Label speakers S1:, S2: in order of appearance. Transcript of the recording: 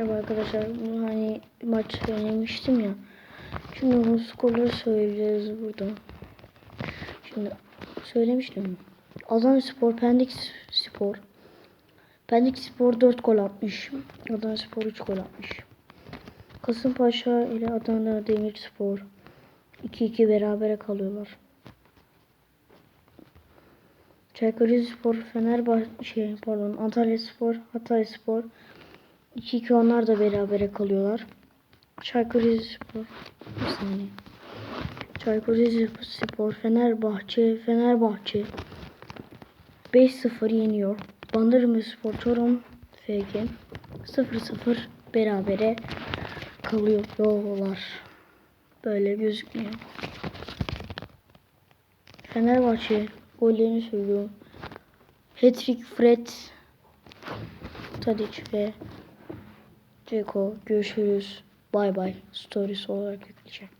S1: Merhaba arkadaşlar. Bu Hani maç oynamıştım ya. Şimdi bu skorları söyleyeceğiz burada. Şimdi söylemiştim. Adana Spor, Pendik Spor. Pendik Spor 4 gol atmış. Adana Spor 3 gol atmış. Kasımpaşa ile Adana Demirspor 2-2 berabere kalıyorlar. Çaykur Rizespor, Fenerbahçe, pardon, Antalya Spor, Hatay Spor 2-2 onlar da berabere kalıyorlar. Çaykur Rizespor, bir saniye. Çaykur Rizespor, Fenerbahçe, Fenerbahçe 5-0 yeniyor. Bandırma Spor, Çorum, FG 0-0 berabere kalıyorlar. Böyle gözüküyor. Fenerbahçe gollerini söylüyorum. Hattrick Fred Tadic ve Ceko görüşürüz. Bay bay. Stories olarak yükleyeceğim.